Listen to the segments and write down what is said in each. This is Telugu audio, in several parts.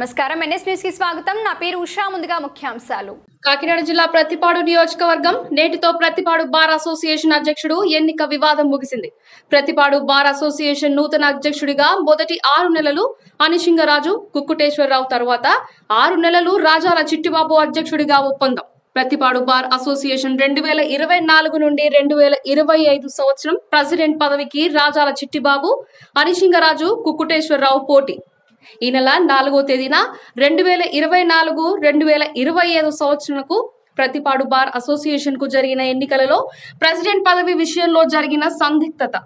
నమస్కారం. ఎన్ఎస్ న్యూస్కి స్వాగతం. నా పేరు ఉషా. ముందుగా ముఖ్యాంశాలు. కాకినాడ జిల్లా ప్రతిపాడు నియోజకవర్గం నేటితో ప్రతిపాడు బార్ అసోసియేషన్ అధ్యక్షుడు ఎన్నిక వివాదం ముగిసింది. ప్రతిపాడు బార్ అసోసియేషన్ నూతన అధ్యక్షుడిగా మొదటి ఆరు నెలలు అనిసింగరాజు కుక్కుటేశ్వరరావు తర్వాత ఆరు నెలలు రాజాల చిట్టిబాబు అధ్యక్షుడిగా ఒప్పందం. ప్రతిపాడు బార్ అసోసియేషన్ రెండు వేల ఇరవై నాలుగు నుండి రెండు వేల ఇరవై ఐదు సంవత్సరం ప్రెసిడెంట్ పదవికి రాజాల చిట్టిబాబు అనిసింగరాజు కుక్కుటేశ్వరరావు పోటీ. ఈ నెల నాలుగో తేదీన రెండు వేల ఇరవై నాలుగు రెండు వేల ఇరవై ఐదు సంవత్సరంకు ప్రతిపాడు బార్ అసోసియేషన్కు జరిగిన ఎన్నికలలో ప్రెసిడెంట్ పదవి విషయంలో జరిగిన సందిగ్ధత.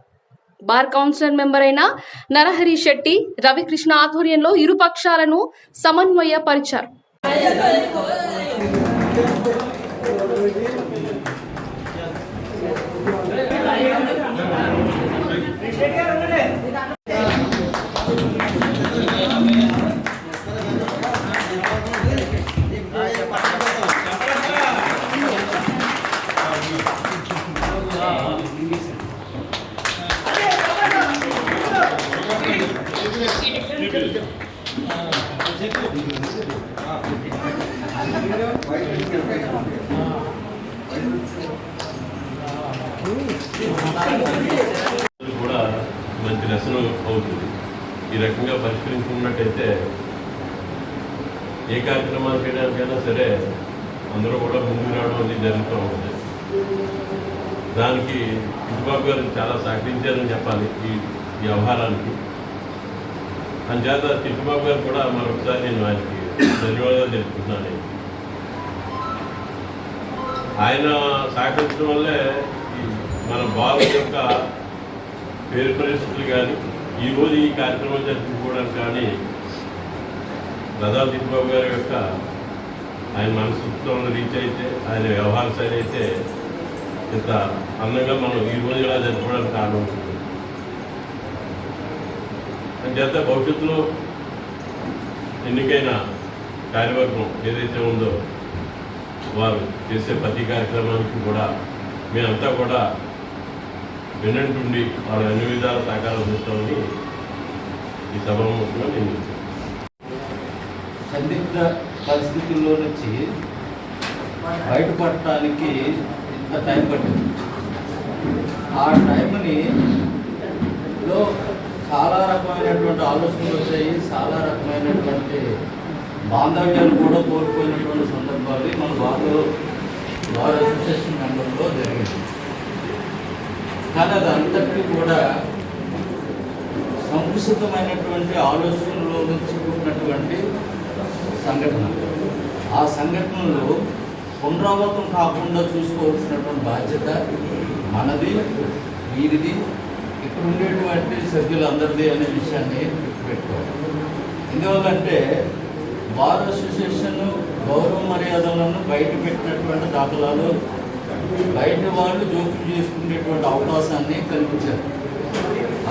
బార్ కౌన్సిలర్ మెంబర్ అయిన నరహరి శెట్టి రవికృష్ణ ఆధ్వర్యంలో ఇరు పక్షాలను సమన్వయపరిచారు. కూడా మంచి లెసన్ అవుతుంది. ఈ రకంగా పరిష్కరించుకున్నట్టయితే ఏ కార్యక్రమాలు చేయడానికైనా సరే అందరూ కూడా ముందుకు రావడం అనేది జరుగుతూ ఉంటుంది దానికి ఇటుబాబు గారు చాలా సహకరించారని చెప్పాలి ఈ వ్యవహారానికి. వ్యవహారానికి అందుచేత చిట్టుబాబు గారు కూడా మరొకసారి నేను ఆయనకి ధన్యవాదాలు తెలుపుతున్నాను. ఆయన సహకరించడం వల్లే మన బాబు యొక్క పేరు పరిస్థితులు కానీ ఈరోజు ఈ కార్యక్రమం జరుపుకోవడానికి కానీ దాదాపు దిగ్బాబు గారి యొక్క ఆయన మనసుతో రీచ్ అయితే ఆయన వ్యవహార శైలి అయితే ఇంత అందంగా మనం ఈ రోజు ఇలా జరుపుకోవడానికి కారణం ఉంటుంది. అంచేత భవిష్యత్తులో ఎన్నికైన కార్యవర్గం ఏదైతే ఉందో వారు చేసే ప్రతి కార్యక్రమానికి కూడా మేమంతా కూడా వినంటుండి వాళ్ళు అన్ని విధాల సహకారం అందిస్తామని ఈ సభాముఖంగా నేను. సందిగ్ధ పరిస్థితుల్లో నుంచి బయటపడటానికి ఇంత టైం పట్టింది. ఆ టైంని లో చాలా రకమైనటువంటి ఆలోచనలు వచ్చాయి. చాలా రకమైనటువంటి బాంధవ్యాలు కూడా కోల్పోయినటువంటి సందర్భాలు మన బాగా బార్ అసోసియేషన్ మెంబర్లో జరిగింది కానీ అది అంతటికీ కూడా సంకుషితమైనటువంటి ఆలోచనలో నుంచి పుట్టినటువంటి సంఘటన. ఆ సంఘటనలు పునరావృతం కాకుండా చూసుకోవాల్సినటువంటి బాధ్యత మనది వీరిది ఇక్కడ ఉండేటువంటి సభ్యులందరిది అనే విషయాన్ని పెట్టుకోవాలి ఎందువల్లంటే బార్ అసోసియేషన్ గౌరవ మర్యాదలను బయట పెట్టినటువంటి దాఖలాలు బయట వాళ్ళు జోక్యం చేసుకునేటువంటి అవకాశాన్ని కల్పించారు.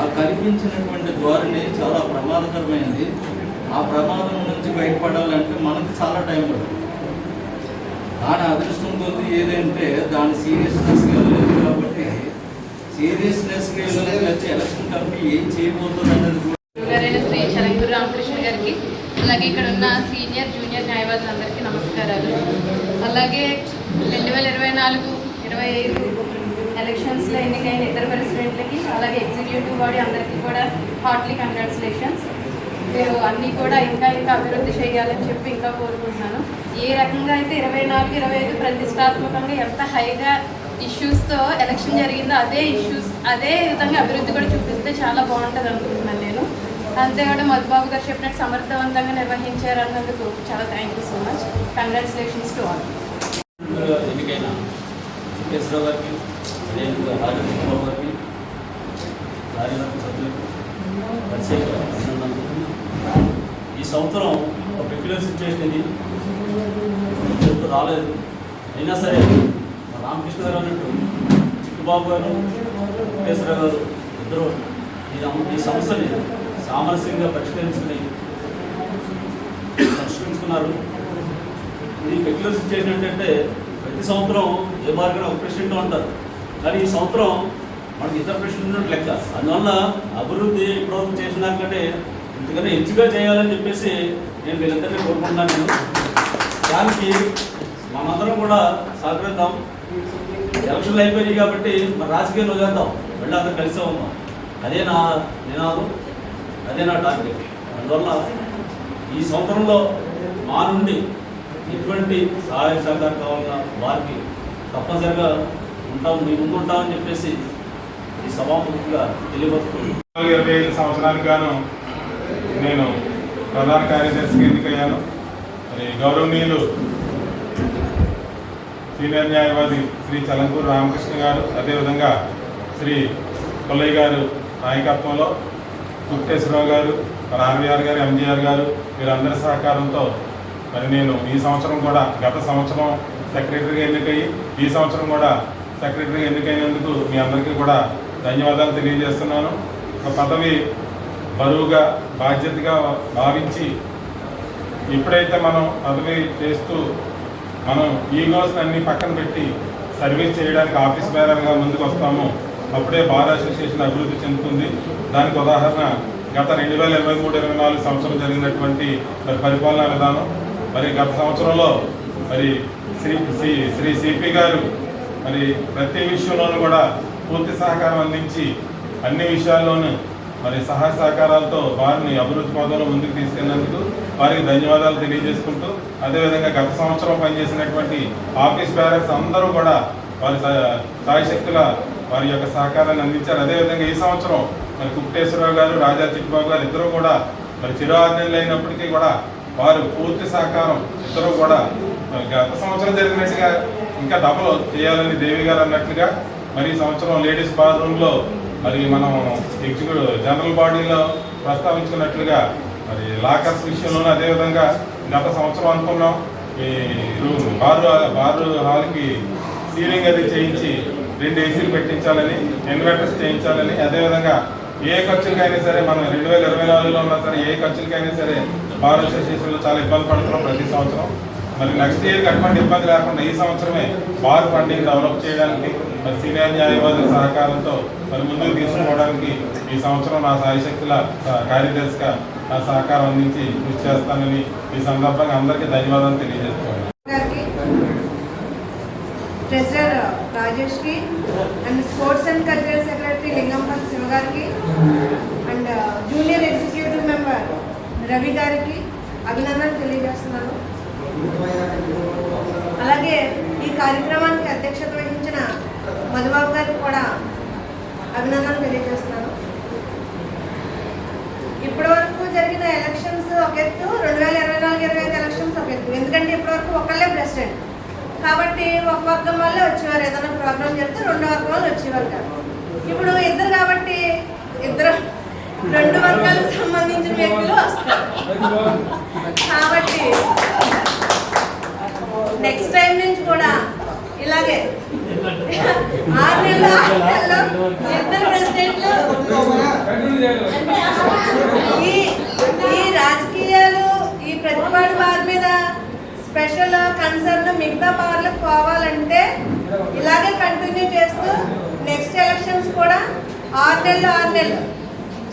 ఆ కల్పించినటువంటి ధోరణి చాలా ప్రమాదకరమైనది ఆ ప్రమాదం నుంచి బయటపడాలంటే మనకు చాలా టైం పడుతుంది. దాని అదృష్టం కొద్ది ఏదంటే దాని సీరియస్నెస్ లేదు కాబట్టి సీరియస్నెస్ వెళ్ళి ఎలక్షన్ కమిటీ ఏం చేయబోతుంది అనేది శ్రీ చలంగూరు రామకృష్ణ గారికి అలాగే ఇక్కడ ఉన్న సీనియర్ జూనియర్ న్యాయవాదులందరికీ నమస్కారాలు. అలాగే రెండు వేల ఇరవై నాలుగు ఇరవై ఐదు ఎలక్షన్స్లో ఎన్నికైన ఇతర ప్రెసిడెంట్లకి అలాగే ఎగ్జిక్యూటివ్ బాడీ అందరికీ కూడా హార్ట్లీ కంగ్రాచులేషన్స్ మీరు అన్నీ కూడా ఇంకా ఇంకా అభివృద్ధి చేయాలని చెప్పి ఇంకా కోరుకుంటున్నాను. ఏ రకంగా అయితే ఇరవై నాలుగు ఇరవై ఐదు ప్రతిష్టాత్మకంగా ఎంత హైగా ఇష్యూస్తో ఎలక్షన్ జరిగిందో అదే ఇష్యూస్ అదే విధంగా అభివృద్ధి కూడా చూపిస్తే చాలా బాగుంటుంది అనుకుంటున్నాను నేను. అంతేకాదు మధుబాబు గారు చెప్పినట్టు సమర్థవంతంగా నిర్వహించారు అన్నందుకు చాలా thank you so much congratulations to all Venkateswararao గారికి అదేవిధంగా కుమార్ గారికి కార్యవర్గ సభ్యులకు ప్రత్యేక అభినందనలు. ఈ సంవత్సరం ఒక పెక్యులర్ సిచ్యువేషన్ ఇది. చెప్తూ రాలేదు? అయినా సరే మా రామకృష్ణ గారు అన్నట్టు చిక్కుబాబు గారు వెంకటేశ్వరరావు గారు ఇద్దరు ఈ ఈ సమస్యని సామరస్యంగా పరిష్కరించుకుని పరిష్కరించుకున్నారు. ఇది పెక్యులర్ సిచ్యువేషన్ ఏంటంటే ప్రతి సంవత్సరం ఏ మార్గం ఒక ప్రెసిడెంట్ ఉంటారు. కానీ ఈ సంవత్సరం మనకి ఇతర ప్రెసిడెంట్ ఉన్నట్టు లెక్క. అందువల్ల అభివృద్ధి ఇప్పటివరకు చేసిన దానికంటే ఇంతకన్నా హెచ్చుగా చేయాలని చెప్పేసి నేను వీళ్ళందరినీ కోరుకుంటున్నాను నేను. దానికి మనందరం కూడా సహకరిద్దాం. ఎలక్షన్లు అయిపోయినాయి కాబట్టి మన రాజకీయాలు వదిలేద్దాం. వెళ్ళి అందరూ కలిసే ఉందాం అదే నా నినాదం. అదే నా టార్గెట్ అందువల్ల ఈ సంవత్సరంలో మా నుండి ఎటువంటి సహాయ సహకారం కావాలన్నా వారికి తప్పనిసరిగా ఉంటాం మీ ముందు ఉంటామని చెప్పేసి ఈ సభాముఖంగా తెలియపరుస్తున్నాను. ఇరవై ఐదు సంవత్సరాలకు గాను నేను ప్రధాన కార్యదర్శికి ఎన్నికయ్యాను. మరి గౌరవనీయులు సీనియర్ న్యాయవాది శ్రీ చలంకూరు రామకృష్ణ గారు అదేవిధంగా శ్రీ కొల్లయ్య గారు నాయకత్వంలో కుక్టేశ్వరరావు గారు మరి ఆర్వీఆర్ గారు ఎంజీఆర్ గారు వీరందరి సహకారంతో మరి నేను ఈ సంవత్సరం కూడా గత సంవత్సరం సెక్రటరీగా ఎన్నికయ్యి ఈ సంవత్సరం కూడా సెక్రటరీగా ఎన్నికైనందుకు మీ అందరికీ కూడా ధన్యవాదాలు తెలియజేస్తున్నాను. ఒక పదవి బరువుగా బాధ్యతగా భావించి ఎప్పుడైతే మనం పదవి చేస్తూ మనం ఈగోస్ అన్ని పక్కన పెట్టి సర్వీస్ చేయడానికి ఆఫీస్ బేరర్గా ముందుకు వస్తామో. అప్పుడే బార్ అసోసియేషన్ అభివృద్ధి చెందుతుంది. దానికి ఉదాహరణ గత రెండు వేల ఇరవై మూడు ఇరవై నాలుగు సంవత్సరం జరిగినటువంటి మరి పరిపాలనా విధానం. మరి గత సంవత్సరంలో మరి శ్రీ శ్రీ శ్రీ సిపి గారు మరి ప్రతి విషయంలోనూ కూడా పూర్తి సహకారం అందించి అన్ని విషయాల్లోనూ మరి సహాయ సహకారాలతో వారిని అభివృద్ధి పదంలో ముందుకు తీసుకెళ్ళినందుకు వారికి ధన్యవాదాలు తెలియజేసుకుంటూ అదేవిధంగా గత సంవత్సరం పనిచేసినటువంటి ఆఫీస్ బ్యారర్స్ అందరూ కూడా వారి సాయశక్తుల వారి యొక్క సహకారాన్ని అందించారు. అదేవిధంగా ఈ సంవత్సరం మరి కుక్టేశ్వరరావు గారు రాజా చిట్టుబాబు గారు ఇద్దరు కూడా మరి చిరు ఆజ్ఞలు అయినప్పటికీ కూడా వారు పూర్తి సహకారం ఇద్దరు కూడా గత సంవత్సరం జరిగినట్టుగా ఇంకా డబల్ చేయాలని దేవి గారు అన్నట్లుగా మరి ఈ సంవత్సరం లేడీస్ బాత్రూంలో మరి మనం ఎగ్జిక్యూటివ్ జనరల్ బాడీలో ప్రస్తావించుకున్నట్లుగా మరి లాకర్స్ విషయంలోనూ అదేవిధంగా గత సంవత్సరం అనుకున్నాం. ఈ రూమ్ బారు బారు హాల్కి సీలింగ్ అది చేయించి రెండు ఏసీలు పెట్టించాలని ఇన్వర్టర్స్ చేయించాలని అదేవిధంగా ఏ ఖర్చులకైనా సరే మనం రెండు వేల ఇరవై నాలుగులో ఉన్నా సరే ఏ ఖర్చులకైనా సరే బార్ అసోసియేషన్లో చాలా ఇబ్బంది పడుతున్నాం ప్రతి సంవత్సరం. మరి నెక్స్ట్ ఇయర్కి అటువంటి ఇబ్బంది లేకుండా ఈ సంవత్సరమే బార్ ఫండింగ్ డెవలప్ చేయడానికి మరి సీనియర్ న్యాయవాదుల సహకారంతో మరి ముందుకు తీసుకోవడానికి ఈ సంవత్సరం నా సాయశక్తుల కార్యదర్శిగా నా సహకారం అందించి కృషి చేస్తానని ఈ సందర్భంగా అందరికీ ధన్యవాదాలు తెలియజేస్తున్నాను. గారికి treasurer రాజేష్కి and sports and cultural secretary Lingampalli Shiva గారికి and junior executive member Ravi గారికి అభినందనలు తెలియజేస్తున్నాను. అలాగే ఈ కార్యక్రమానికి అధ్యక్షత వహించిన మధుబాబు గారికి కూడా అభినందనలు తెలియజేస్తున్నాను. ఇప్పటి వరకు జరిగిన ఎలక్షన్స్ ఒక ఎత్తు రెండు వేల ఇరవై నాలుగు ఇరవై ఐదు ఎలక్షన్స్ ఒక ఎత్తు ఎందుకంటే ఇప్పటివరకు ఒకళ్ళే ప్రెసిడెంట్. కాబట్టి ఒక వర్గం వాళ్ళే వచ్చేవారు. ఏదైనా ప్రోగ్రామ్ జరిగితే రెండు వర్గం వాళ్ళు వచ్చేవారు కాదు. ఇప్పుడు ఇద్దరు కాబట్టి ఇద్దరు రెండు వర్గాలకు సంబంధించిన వ్యక్తులు వస్తారు. కాబట్టి నెక్స్ట్ టైం నుంచి కూడా ఇలాగే ఆరు నెలలు ఆరు నెలలు ఇద్దరు ప్రెసిడెంట్లు ఈ ఈ రాజకీయాలు ఈ ప్రతిపాటు వారి మీద స్పెషల్ కన్సర్న్ మిగతా పవర్లకు పోవాలంటే ఇలాగే కంటిన్యూ చేస్తూ నెక్స్ట్ ఎలక్షన్స్ కూడా ఆరు నెలలు ఆరు నెలలు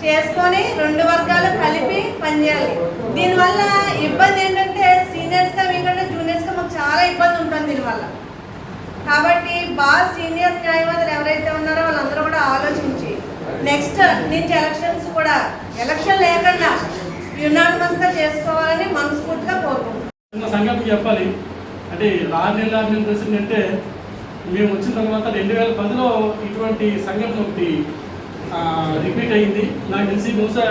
చేసుకొని రెండు వర్గాలు కలిపి పనిచేయాలి. దీనివల్ల ఇబ్బంది ఏంటంటే సీనియర్స్గా మీకంటే జూనియర్స్గా మాకు చాలా ఇబ్బంది ఉంటుంది దీనివల్ల. కాబట్టి బాగా సీనియర్ న్యాయవాదులు ఎవరైతే ఉన్నారో వాళ్ళందరూ కూడా ఆలోచించి నెక్స్ట్ నుంచి ఎలక్షన్స్ కూడా ఎలక్షన్ లేకుండా యునానిమస్గా చేసుకోవాలని మనస్ఫూర్తిగా కోరుకుంటున్నాం. సంగతి చెప్పాలి. అంటే ఆరు నెలల ప్రెసిడెంట్ అంటే మేము వచ్చిన తర్వాత రెండు వేల పదిలో ఇటువంటి సంఘటన ఒకటి రిపీట్ అయింది. నాకు తెలిసి బహుశా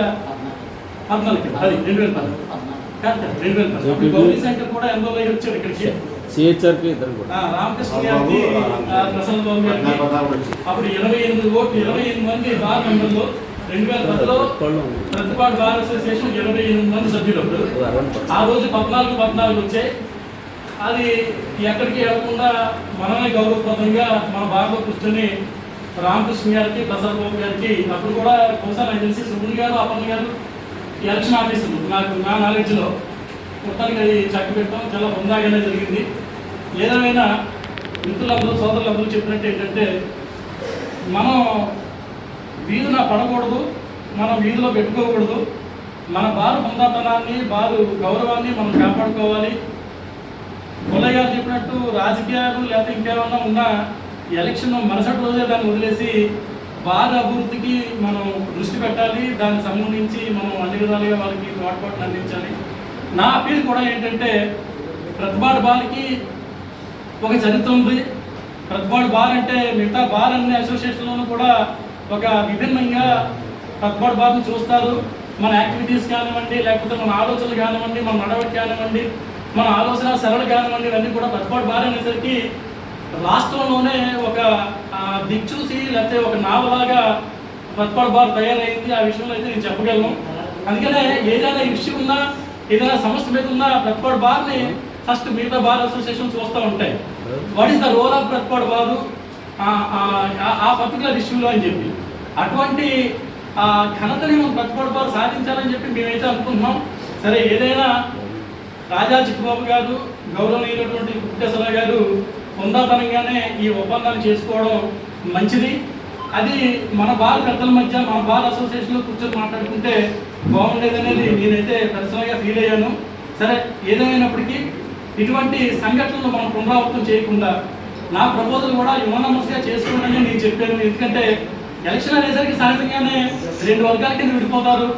పద్నాలుగు. అది రెండు వేల పది కాదు కాదు, రెండు వేల గౌరీ శంకర్ కూడా ఎన్రోల్ అయ్యి వచ్చాడు ఇక్కడికి. సిహెచ్ఆర్కి ఇద్దరు కూడా. ఆ, రామకృష్ణ గారికి ఆ, ప్రసన్న బాబు గారికి అప్పుడు ఇరవై ఎనిమిది ఓట్లు ఇరవై ఎనిమిది మంది బార్ మెంబర్లు. రెండు వేల పదిలో ప్రతిపాడు బార్ అసోసియేషన్ ఇరవై ఎనిమిది మంది సభ్యులు అప్పుడు. ఆ రోజు పద్నాలుగు పద్నాలుగు వచ్చాయి. అది ఎక్కడికి వెళ్ళకుండా మనమే గౌరవప్రదంగా మన బాగా కూర్చొని రామకృష్ణ గారికి ప్రసాద్ బాబు గారికి అప్పుడు కూడా బహుశా నాకు తెలిసి సుగుణ్ గారు అపర్ణ గారు ఎలక్షన్ ఆఫీసర్ నాకు నా నాలెడ్జ్లో మొత్తానికి అది చక్క పెట్టడం చాలా ఉందాగానే జరిగింది. ఏదేమైనా మిత్రులందరూ సోదరులందరూ చెప్పినట్టు ఏంటంటే మనం వీధిన పడకూడదు మనం వీధిలో పెట్టుకోకూడదు. మన బారు హుందాతనాన్ని బారు గౌరవాన్ని మనం కాపాడుకోవాలి. పుల్లయ్య గారు చెప్పినట్టు రాజకీయాలు లేకపోతే ఇంకేమన్నా ఉన్నా ఎలక్షన్ మరుసటి రోజే దాన్ని వదిలేసి బాగా అభివృద్ధికి మనం దృష్టి పెట్టాలి. దానికి సంబంధించి మనం అన్ని విధాలుగా వాళ్ళకి తోడ్పాటును అందించాలి. నా అపీల్ కూడా ఏంటంటే ప్రతిపాడు బార్కి ఒక చరిత్ర ఉంది. ప్రతిపాడు బార్ అంటే మిగతా బార్ అన్ని అసోసియేషన్లోనూ కూడా ఒక విభిన్నంగా ప్రతిపాడు బార్ని చూస్తారు. మన యాక్టివిటీస్ కానివ్వండి లేకపోతే మన ఆలోచనలు కానివ్వండి మన నడవడి కానివ్వండి మన ఆలోచన సరళ కానివ్వండి ఇవన్నీ కూడా ప్రతిపాడు బార్ అనేసరికి రాష్ట్రంలోనే ఒక దిక్చూసి లేకపోతే ఒక నావలాగా ప్రతిపాడు బార్ తయారైంది. ఆ విషయంలో అయితే నేను చెప్పగలను. అందుకనే ఏదైనా ఇష్యూ ఉన్నా ఏదైనా సమస్య మీద ఉన్నా ప్రతిపాడు బార్ని ఫస్ట్ మిగతా బార్ అసోసియేషన్ చూస్తూ ఉంటాయి. What is the role of Prathipadu bar ఆ- పర్టికులర్ ఇష్యూలో అని చెప్పి. అటువంటి ఆ ఘనతని మనం ప్రతిపాడు బారు సాధించాలని చెప్పి మేమైతే అనుకుంటున్నాం. సరే ఏదైనా రాజా చిట్టుబాబు గారు గౌరవనీయులైనటువంటి కుట్టేశ్వర గారు ఉందాతనంగానే ఈ ఒప్పందాలు చేసుకోవడం మంచిది. అది మన బార్ పెద్దల మధ్య మన బార్ అసోసియేషన్లో కూర్చొని మాట్లాడుకుంటే బాగుండేది అనేది నేనైతే పర్సనల్గా ఫీల్ అయ్యాను. సరే ఏదేమైనప్పటికీ ఇటువంటి సంఘటనలు మనం పునరావృతం చేయకుండా నా ప్రపోజల్ కూడా యువనమస్గా చేసుకోండి నేను చెప్పాను. ఎందుకంటే ఎలక్షన్ అనేసరికి సహజంగానే రెండు వర్గాల కింద విడిపోతారు.